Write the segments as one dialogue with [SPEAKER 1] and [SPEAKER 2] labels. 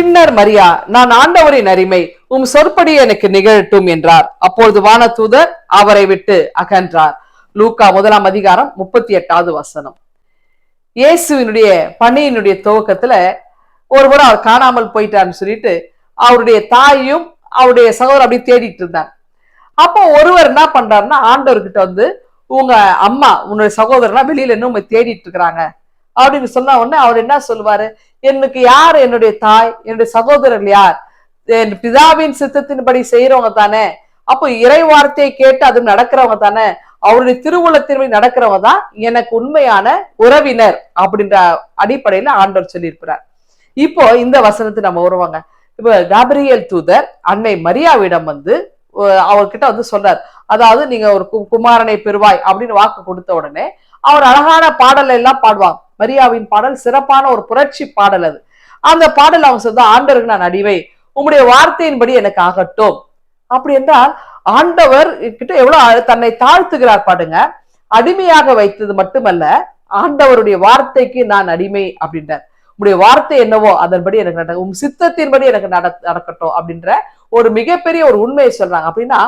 [SPEAKER 1] பின்னர் மரியா நான் ஆண்டவரின் அருமை உம் சொற்படி எனக்கு நிகழட்டும் என்றார். அப்பொழுது வானதூதர் அவரை விட்டு அகன்றார். லூக்கா முதலாம் அதிகாரம் முப்பத்தி எட்டாவது வசனம். இயேசுவினுடைய பணியினுடைய துவக்கத்துல ஒரு முறை அவர் காணாமல் போயிட்டாருன்னு சொல்லிட்டு அவருடைய தாயும் அவருடைய சகோதரர் அப்படியே தேடிட்டு இருந்தாங்க. அப்போ ஒருவர் என்ன பண்றாருன்னா ஆண்டவர்கிட்ட வந்து உங்க அம்மா உன்னுடைய சகோதரனா வெளியில இன்னும் தேடிட்டு இருக்கிறாங்க. அப்படின்னு சொன்ன உடனே அவர் என்ன சொல்லுவாரு? எனக்கு யார் என்னுடைய தாய்? என்னுடைய சகோதரர் யார்? என் பிதாவின் சித்தத்தின்படி செய்யறவங்க தானே. அப்போ இறை வார்த்தையை கேட்டு அது நடக்கிறவங்க தானே. அவருடைய திருவுளத்தின்படி நடக்கிறவங்க தான் எனக்கு உண்மையான உறவினர் அப்படின்ற அடிப்படையில ஆண்டவர் சொல்லியிருக்கிறார். இப்போ இந்த வசனத்தை நம்ம வருவாங்க இப்போ காபிரியல் தூதர் அன்னை மரியாவிடம் வந்து அவர்கிட்ட வந்து சொல்றார். அதாவது நீங்க ஒரு கு- குமாரனை பெறுவாய் அப்படின்னு வாக்கு கொடுத்த உடனே அவர் அழகான பாடலை எல்லாம் பாடுவாங்க மரியாவின் பாடல் சிறப்பான ஒரு புரட்சி பாடல் அது. அந்த பாடல் அவங்க சொல்ற ஆண்டவருக்கு நான் அடிவை உங்களுடைய வார்த்தையின்படி எனக்கு ஆகட்டும். அப்படி என்றால் ஆண்டவர் கிட்ட எவ்வளவு தன்னை தாழ்த்துகிறார் பாடுங்க. அடிமையாக வைத்தது மட்டுமல்ல ஆண்டவருடைய வார்த்தைக்கு நான் அடிமை அப்படின்றார். உம்முடைய வார்த்தை என்னவோ அதன்படி எனக்கு நட உன் சித்தத்தின்படி எனக்கு நட நடக்கட்டும் அப்படின்ற ஒரு மிகப்பெரிய ஒரு உண்மையை சொல்றாங்க. அப்படின்னா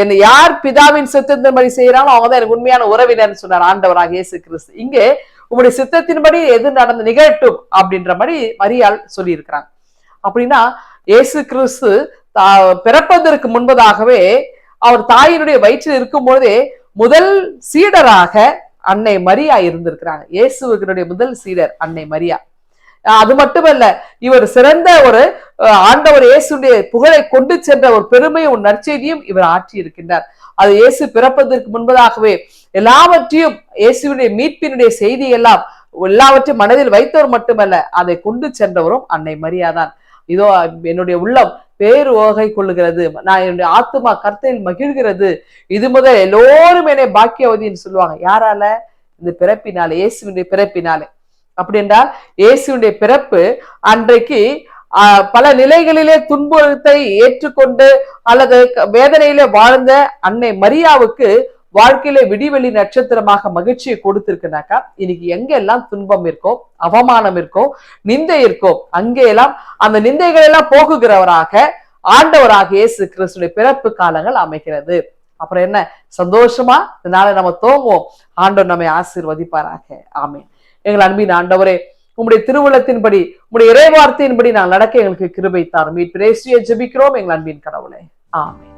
[SPEAKER 1] என்னை யார் பிதாவின் சித்தத்தின்படி செய்யறாங்களோ அவங்க தான் எனக்கு உண்மையான உறவினர்னு சொன்னார் ஆண்டவராக இயேசு கிறிஸ்து. இங்கே உங்களுடைய சித்தத்தின்படி எது நடந்து நிகழட்டும் அப்படின்ற மாதிரி மரியாள் சொல்லியிருக்கிறாங்க. அப்படின்னா இயேசு கிறிஸ்து தா- பிறப்பதற்கு முன்பதாகவே அவர் தாயினுடைய வயிற்றில் இருக்கும் பொழுதே முதல் சீடராக அன்னை மரியா இருந்திருக்கிறாங்க. இயேசுவினுடைய முதல் சீடர் அன்னை மரியா. அஹ் அது மட்டுமல்ல இவர் சிறந்த ஒரு அஹ், ஆண்டவர் இயேசுடைய புகழை கொண்டு சென்ற ஒரு பெருமையும் ஒரு நற்செய்தியும் இவர் ஆற்றி இருக்கின்றார் அது இயேசு பிறப்பதற்கு முன்பதாகவே எல்லாவற்றையும் இயேசுவினுடைய மீட்பினுடைய செய்தி எல்லாம் எல்லாவற்றையும் மனதில் வைத்தவர் மட்டுமல்ல அதை கொண்டு சென்றவரும் அன்னை மரியாதான். இதோ என்னுடைய உள்ளம் பேரு ஓகை கொள்ளுகிறது. நான் என்னுடைய ஆத்மா கர்த்தையில் மகிழ்கிறது. இது முதல் எல்லோரும் என்னை பாக்கியவதின்னு சொல்லுவாங்க. யாரால? இந்த பிறப்பினாலே இயேசுவினுடைய பிறப்பினாலே. அப்படி என்றால் இயேசுவினுடைய பிறப்பு அன்றைக்கு பல நிலைகளிலே துன்பத்தை ஏற்றுக்கொண்டு அல்லது வேதனையிலே வாழ்ந்த அன்னை மரியாவுக்கு வாழ்க்கையில விடிவெளி நட்சத்திரமாக மகிழ்ச்சியை கொடுத்திருக்குனாக்கா இன்னைக்கு எங்கெல்லாம் துன்பம் இருக்கோ அவமானம் இருக்கோ நிந்தை இருக்கோ அங்கெல்லாம் அந்த நிந்தைகள் எல்லாம் போகுகிறவராக ஆண்டவராக இயேசு கிறிஸ்துடைய பிறப்பு காலங்கள் அமைகிறது. அப்புறம் என்ன? சந்தோஷமா? இதனால நம்ம தோங்குவோம். ஆண்டவர் நம்மை ஆசீர்வதிப்பாராக. ஆமென். எங்கள் அன்பின் ஆண்டவரே உம்முடைய திருவுளத்தின்படி உம்முடைய இறைவார்த்தையின்படி நான் நடக்க எங்களுக்கு கிருபை தாரும். மீட்பிரேசியை ஜபிக்கிறோம் எங்கள் அன்பின் கடவுளே. ஆமே